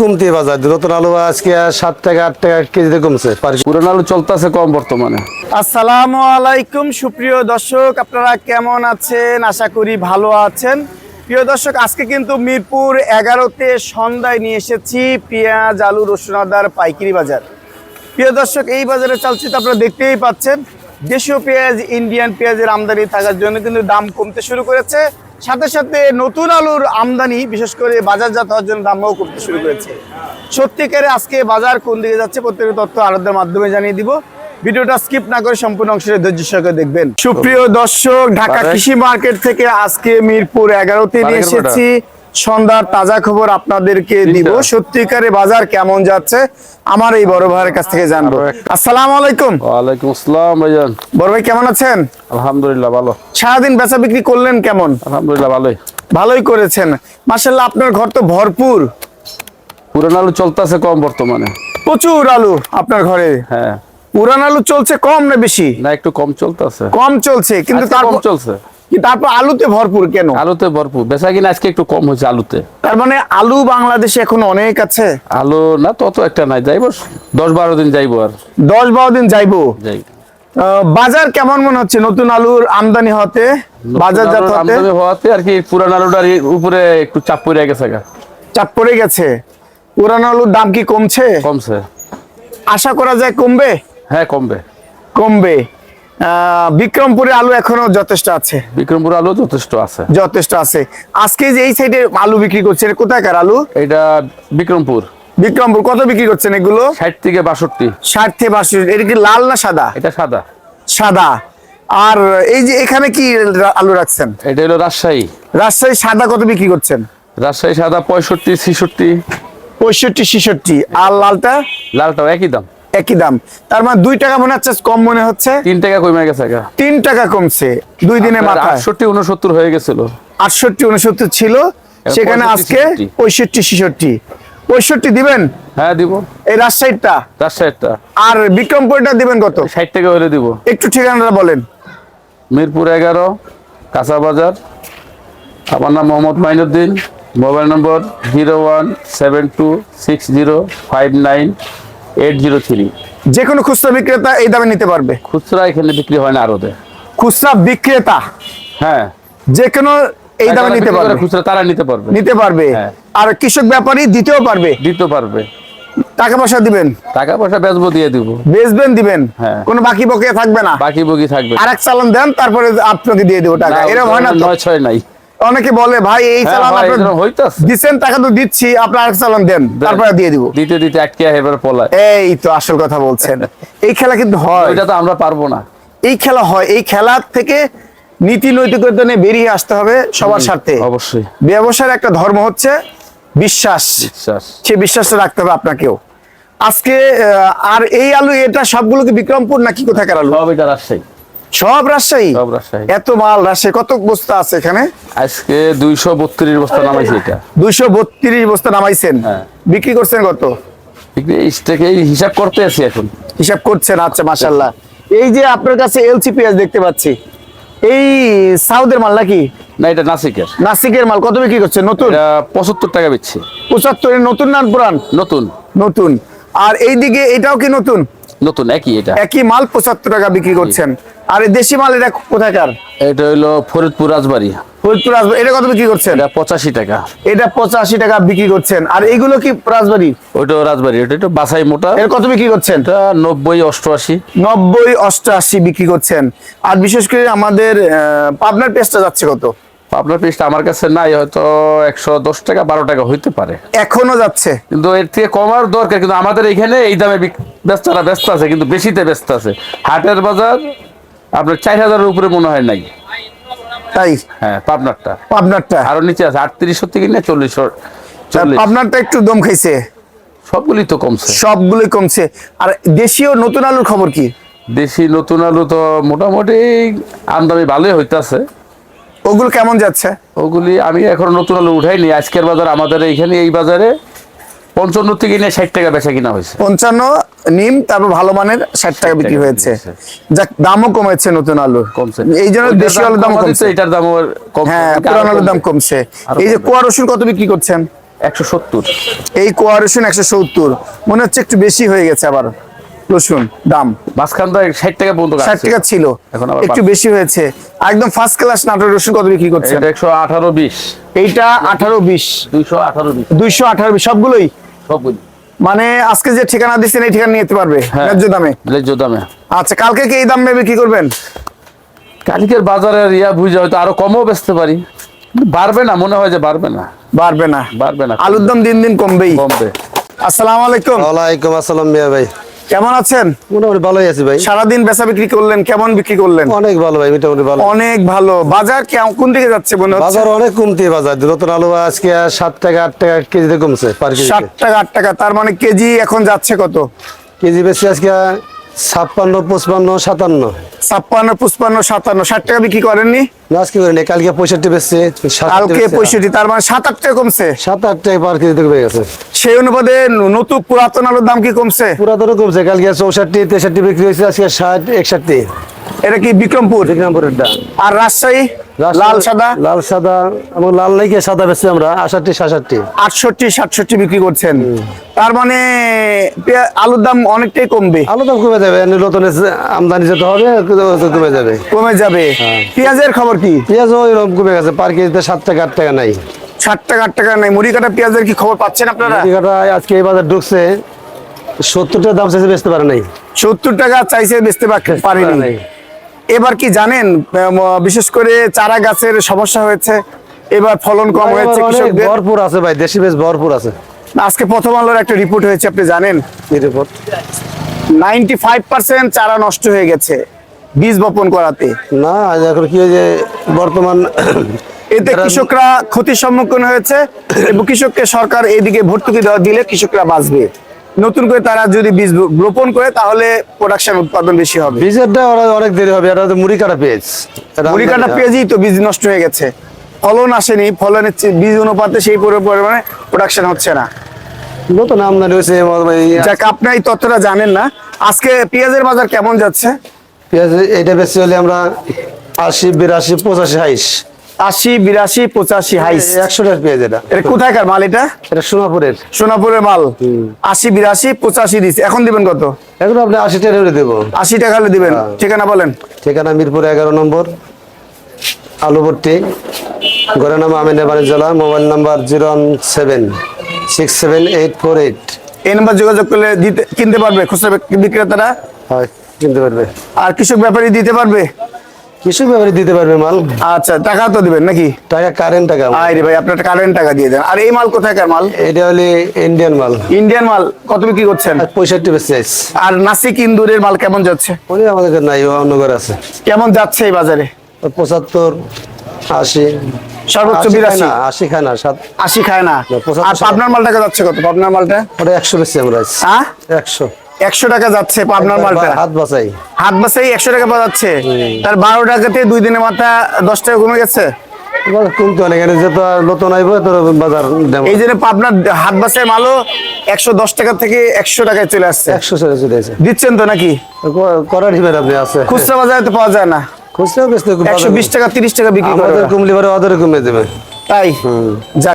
কমতে বাজার। নতুন আলু আজকে সাত টাকা আট টাকা কেজিতে কমছে। পার- পুরান আলু চলতেছে কম বর্তমানে। আসসালামু আলাইকুম সুপ্রিয় দর্শক আপনারা কেমন আছেন? আশা করি ভালো আছেন। প্রিয় দর্শক আজকে কিন্তু মিরপুর এগারোতে সন্ধ্যায় নিয়ে এসেছি পেঁয়াজ আলু রসুন আদার পাইকারি বাজার। প্রিয় দর্শক এই বাজারে চালচিত্র আপনারা দেখতেই পাচ্ছেন। দেশীয় পেঁয়াজ ইন্ডিয়ান পেঁয়াজের আমদানি থাকার জন্য কিন্তু দাম কমতে শুরু করেছে। সাথে সাথে নতুন আলুর আমদানি বিশেষ করে বাজারজাত হওয়ার জন্য দামও কমতে শুরু করেছে। সত্যিকারে আজকে বাজার কোন দিকে যাচ্ছে প্রত্যেকটা তথ্য আলাদার মাধ্যমে জানিয়ে দিব। ভিডিওটা স্কিপ না করে সম্পূর্ণ অংশে ধৈর্য সহকারে দেখবেন। সুপ্রিয় দর্শক ঢাকা কৃষি মার্কেট থেকে আজকে মিরপুর এগারোতে নিয়ে এসেছি। সন্ধ্যার তাজা খবর আপনাদেরকে দিব। সত্যিকারে বাজার কেমন যাচ্ছে? আমার এই বড় ভাইয়ের কাছ থেকে জানব। আসসালামু আলাইকুম। ওয়ালাইকুম আসসালাম ভাইজান। বড় ভাই কেমন আছেন? আলহামদুলিল্লাহ ভালো। সারাদিন বেচা বিক্রি করলেন কেমন? আলহামদুলিল্লাহ ভালোই। ভালোই করেছেন। মাসাল্লাহ আপনার ঘর তো ভরপুর। পুরান আলু চলতেছে কম বর্তমানে। প্রচুর আলু আপনার ঘরে। হ্যাঁ। পুরান আলু চলছে কম না বেশি? না একটু কম চলতেছে। কম চলছে কিন্তু তারপর কম চলছে। তারপর আলুতে ভরপুর কেন? আলুতে ভরপুর। বেচা কিনা আজকে একটু কম হয়েছে আলুতে। তার মানে আলু বাংলাদেশে এখন অনেক আছে? আলু না তত একটা নাই। যাইব দশ বারো দিন যাইবো আর। দশ বারো দিন যাইবো? যাই। বাজার কেমন মনে হচ্ছে? নতুন আলুর আমদানি হতে বাজারজাত হতে আমদানি হওয়াতে আর কি পুরান আলুটার উপরে একটু চাপ পড়ে গেছে চাপ পড়ে গেছে? পুরান আলুর দাম কি কমছে? কমছে। আশা করা যায় কমবে? হ্যাঁ কমবে। কমবে। আহ, বিক্রমপুরে আলু এখনও যথেষ্ট আছে। বিক্রমপুর আলু যথেষ্ট আছে। যথেষ্ট আছে। আজকে যে এই সাইডে আলু বিক্রি করছেন কোথাকার আলু? এটা বিক্রমপুর। বিক্রমপুর কত বিক্রি করছেন এগুলো? ষাট থেকে বাষট্টি। ষাট থেকে বাষট্টি। এটা কি লাল না সাদা? এটা সাদা। সাদা। আর এই যে এখানে কি আলু রাখছেন? এটা হলো রাজশাহী। রাজশাহী সাদা কত বিক্রি করছেন? রাজশাহী সাদা পঁয়ষট্টি ছিষট্টি। পঁয়ষট্টি ছেষট্টি। আর লালটা? লালটাও একই দাম। একই দাম। তার মানে দুই টাকা মনে হচ্ছে কম মনে হচ্ছে। তিন টাকা কমে গেছে তিন টাকা কমছে দুই দিনে মাথায়। আটষট্টি উনসত্তর হয়ে গেছিল। আটষট্টি উনসত্তর ছিল সেখানে আজকে পঁয়ষট্টি ছেষট্টি। পঁয়ষট্টি দিবেন? হ্যাঁ দিব। এই রাজশাহীটা রাজশাহীটা আর বিক্রমপুরটা দিবেন কত? ষাট টাকা হলে দিব। একটু ঠিকানাটা বলেন। মিরপুর এগারো কাঁচা বাজার। আমার নাম Mohammad Mainuddin. Mobile number zero one seven two six zero five nine eight zero three যে কোনো খুচরা বিক্রেতা এই দামে নিতে পারবে। খুচরা এখানে বিক্রি হয় না আরতে খুচরা বিক্রেতা? হ্যাঁ। যে কোনো এই দামে নিতে পারবে। খুচরা তারা নিতে পারবে। নিতে পারবে। হ্যাঁ। আর কৃষক ব্যাপারী দিতেও পারবে। দিতে পারবে। টাকা পয়সা দিবেন? টাকা পয়সা বেচবো দিয়ে দিব। বেচবেন দিবেন? হ্যাঁ। কোনো বাকি বকে থাকবে না? বাকি বকি থাকবে। আর এক চালান দেন তারপরে আপনাকে দিয়ে দেবো টাকা। এরকম হয় না নয় ছয় নাই। অনেকে বলে ভাই এই হ্যাঁ, চালান দিচ্ছেন টাকা তো দিচ্ছি আপনার আরেক চালান দেন তারপরে দিয়ে দিব। দিতে দিতে আটকে এবার পলায়। এই তো আসল কথা বলছেন। এই খেলা কিন্তু হয়। ওইটা তো আমরা পারব না। এই খেলা হয়। এই খেলা থেকে নীতি নৈতিকতা নিয়ে বেরিয়ে আসতে হবে সবার স্বার্থে। অবশ্যই। ব্যবসার একটা ধর্ম হচ্ছে বিশ্বাস। বিশ্বাস। সে বিশ্বাসটা রাখতে হবে আপনাকেও। আজকে আর এই আলু এটা সবগুলোকে বিক্রমপুর নাকি কোথাকার আলু? সব এটা রাজশাহী। সব রাজশাহী? সব রাজশাহী। এত মাল রাজশাহী কত বস্তা আছে এখানে? আজকে দুইশো বত্রিশ বস্তা নামাইছে এটা। দুইশো বত্রিশ বস্তা নামাইছেন? হ্যাঁ। বিক্রি করছেন কত? থেকে হিসাব করতে আছি এখন। হিসাব করছেন আচ্ছা মাশাল্লাহ এই যে আপনার কাছে এলসি পেঁয়াজ দেখতে পাচ্ছি এই সাউদের মাল নাকি? না এটা নাসিকের। নাসিকের মাল কত বিক্রি করছেন? নতুন? পঁচাত্তর টাকা বেচছে। পঁচাত্তরের নতুন না পুরান? নতুন। নতুন। আর এইদিকে এটাও কি নতুন? নতুন একই এটা। একই মাল পঁচাত্তর টাকা বিক্রি করছেন। আর দেশি মাল এটা কোথাকার? এটা হইল ফরিদপুর রাজবাড়ি। ফরিদপুর রাজবাড়ি। এটা কত বিক্রি করছেন? এটা পঁচাশি টাকা। এটা পঁচাশি টাকা বিক্রি করছেন। আর এইগুলো কি রাজবাড়ি? ওইটাও রাজবাড়ি ওটা একটু বাসাই মোটা। এর কত বিক্রি করছেন? এটা নব্বই অষ্টআশি। নব্বই অষ্টআশি বিক্রি করছেন। আর বিশেষ করে আমাদের পাবনার পেস্টটা যাচ্ছে কত? আপনার পিসটা আমার কাছে নাই হয়তো একশো দশ টাকা বারো টাকা হইতে পারে। এখনও যাচ্ছে। কিন্তু এর থেকে কমার দরকার কিন্তু আমাদের এখানে এই দামে বেচতারা ব্যস্ত আছে কিন্তু বেশিতে ব্যস্ত আছে। হাটের বাজার আপনার চার হাজারের উপরে মনে হয় নাই। তাই? হ্যাঁ পাবনারটা। পাবনারটা? আরও নিচে আছে আটত্রিশশো থেকে নিয়ে চল্লিশ আর চল্লিশ। পাবনারটা একটু দম খাইছে? সবগুলি তো কমছে। সবগুলোই কমছে। আর দেশীয় নতুন আলুর খবর কি? দেশি নতুন আলু তো মোটামুটি আমদানি ভালোই হইতাছে। ওগুলো কেমন যাচ্ছে? ওগুলি আমি এখন নতুন আলু উঠাইনি। আজকের বাজার আমাদের এইখানে এই বাজারে পঞ্চান্ন থেকে নিয়ে ষাট টাকা বেচা কিনা হয়েছে। পঞ্চান্ন নিম তারপর ভালো মানের ষাট টাকা বিক্রি হয়েছে। যাক দামও কমেছে নতুন আলু কমছে। এই জন্য ওইটার দেশীয় আলুর দাম কমছে। এটার দাম হ্যাঁ পুরান আলুর দাম কমছে। এই যে। কুয়া রসুন কত বিক্রি করছেন? একশো সত্তর। এই কোয়া রসুন একশো সত্তর। মনে হচ্ছে একটু বেশি হয়ে গেছে আবার। রসুন দাম। মাঝখান মাঝখানটা ষাট টাকা পর্যন্ত ষাট টাকা ছিল এখন একটু বেশি হয়েছে। একদম ফার্স্ট ক্লাস নাটোর রসুন কত বিক্রি করছে একশো আঠারো বিশ। এইটা আঠারো বিশ। দুইশো আঠারো বিশ। দুইশো আঠারো বিশ সবগুলোই? সবগুলি। মানে আজকে যে ঠিকানা দিচ্ছেন এই ঠিকানা নিয়ে যেতে পারবে হ্যাঁ। ন্যায্য দামে? ন্যায্য দামে। আচ্ছা কালকে কি এই দামে বিক্রি করবেন? কালকের বাজারে ইয়া বুঝে হয়তো আরও কমও বেচতে পারি। বাড়বে না মনে হয় যে বাড়বে না। বাড়বে না। বাড়বে না। আলুর দাম দিন দিন কমবেই। কমবে। আসসালামু আলাইকুম। ওয়ালাইকুম আসসালাম মিয়া ভাই। কেমন আছেন? মোটামুটি ভালোই আছি ভাই। সারাদিন বেচা বিক্রি করলেন কেমন বিক্রি করলেন? অনেক ভালো ভাই মোটামুটি ভালো। অনেক ভালো। বাজার কেমন- কোন দিকে যাচ্ছে মনে হচ্ছে? বাজার অনেক কমতি বাজার। নতুন আলু আজকে সাত টাকা আট টাকা কেজিতে কমছে সাত টাকা আট টাকা। তার মানে কেজি এখন যাচ্ছে কত? কেজি বেশি আজকে ছাপ্পান্ন পঁচপান্ন সাতান্ন। ছাপ্পান্ন পঁচপান্ন সাতান্ন ষাট টাকা বিক্রি করেননি? আজকে করিনি কালকে পঁয়ষট্টি বেচছে কালকে পঁয়ষট্টি তার মানে সাত আট টাকা কমছে? সাত আট টাকা পার কেজিতে কমে গেছে। সেই অনুপাতে নতুন পুরাতন আলুর দাম কি কমছে? পুরাতনও কমছে কালকে চৌষট্টি তেষট্টি বিক্রি হয়েছে আজকে ষাট একষট্টি। এটা কি বিক্রমপুর? বিক্রমপুরের আর রাজশাহী? লাল সাদা? লাল সাদা এবং লাল নাইকে সাদা বেশি আমরা আষাটটি সাতষট্টি আটষট্টি সাতষট্টি বিক্রি করছেন। তার মানে আলুর দাম অনেকটাই কমবে। আলু দাম কমে যাবে নতুন আমদানি যেতে হবে কমে যাবে। কমে যাবে। হ্যাঁ। পেঁয়াজের খবর কি? পেঁয়াজও ওইরকম কমে গেছে পার কেজিতে সাত টাকা আট টাকা নাই। ষাট টাকা আট টাকা নাই। মুড়ি কাটা পেঁয়াজের কি খবর পাচ্ছেন আপনারা? মুড়ি কাটা আজকে এই বাজার ঢুকছে সত্তর টাকা দাম চাইছে বেচতে পারে নাই। সত্তর টাকা চাইছে বেচতে পারে পারেনি। নাই। এবার কি জানেন বিশেষ করে চারা গাছের সমস্যা হয়েছে এবার ফলন কম হয়েছে কৃষকদের। ভরপুর আছে ভাই দেশি বেশ ভরপুর আছে। আজকে প্রথম আলোর একটা রিপোর্ট হয়েছে আপনি জানেন? রিপোর্ট নাইনটি ফাইভ পার্সেন্ট চারা নষ্ট হয়ে গেছে বীজ বপন করাতে। না এখন কি হয়েছে বর্তমান এতে কৃষকরা ক্ষতির সম্মুখীন হয়েছে এবং কৃষককে সরকার এদিকে ভর্তুকি দেওয়া দিলে কৃষকরা বাঁচবে। নতুন করে তারা যদি বীজ রোপণ করে তাহলে প্রোডাকশন উৎপাদন বেশি হবে। বীজেরটা অনেক দেরি হবে এটা তো মুড়ি কাটা পেঁয়াজ। মুড়ি কাটা পেঁয়াজই তো বীজ নষ্ট হয়ে গেছে। ফলন আসেনি ফলনের বীজ অনুপাতে সেই পরিমাণে প্রোডাকশন হচ্ছে না। নতুন আমদানি হয়েছে যাক আপনি এই তথ্যটা জানেন না। আজকে পেঁয়াজের বাজার কেমন যাচ্ছে? পেঁয়াজ এটা বেশি হলে আমরা আশি বিরাশি পঁচাশি হাইস আশি বিরাশি পঁচাশি হাইস একশো টাকা পেঁয়াজ এটা এটা কোথায়কার মাল এটা? এটা সোনাপুরের। সোনাপুরের মাল। আশি বিরাশি পঁচাশি দিচ্ছে। এখন দিবেন কত? এখন আপনি আশি টাকা করে দেবো। আশি টাকা হলে দিবেন। হ্যাঁ। ঠিকানা বলেন। ঠিকানা মিরপুর এগারো নম্বর আলুভর্তি ঘরের নাম Amina বাণিজ্যলা mobile number zero one seven six seven eight four eight. এই নাম্বার যোগাযোগ করলে দিতে কিনতে পারবে খুচরা বিক্রেতারা? হয় কিনতে পারবে। আর কৃষক ব্যাপারী দিতে পারবে? কৃষক ব্যাপারে দিতে পারবে মাল? আচ্ছা টাকা তো দিবেন নাকি? টাকা কারেন্ট টাকা আরে ভাই আপনার কারেন্ট টাকা দিয়ে দেন। আর এই মাল কোথায়কার মাল? এটা হলে ইন্ডিয়ান মাল। ইন্ডিয়ান মাল কত বিক্রি করছেন? পঁয়ষট্টি বেশি আর নাসিক ইন্দুরের মাল কেমন যাচ্ছে? উনি আমাদের নাই ও অন্য ঘরে আছে। কেমন যাচ্ছে এই বাজারে? পঁচাত্তর আশি। সর্বোচ্চ বিরাশি? না আশি খায় না সাত আশি খায় না? আর পাবনার মাল টাকা যাচ্ছে কত? পাবনার মালটা? ওটা একশো বেশি আমরা হ্যাঁ? একশো। একশো টাকা যাচ্ছে পাবনার মালটা। হাত বাঁচাই। হাত বাসাই একশো টাকা পাওয়া যাচ্ছে তার বারো টাকাতে দুই দিনের মাথা দশ টাকা কমে গেছে? কমতে অনেক এখানে যে আর নতুন আইব তোর বাজার এই জন্য পাবনার হাত বাসায় মালও একশো দশ টাকা থেকে একশো টাকায় চলে আসছে। একশো চলে চলে আছে দিচ্ছেন তো নাকি? করার হিমের আপনি আছে। খুচরা বাজারে তো পাওয়া যায় না। বেচতে একশো বিশ টাকা তিরিশ টাকা বিক্রি করে কমে দেবে। তাই?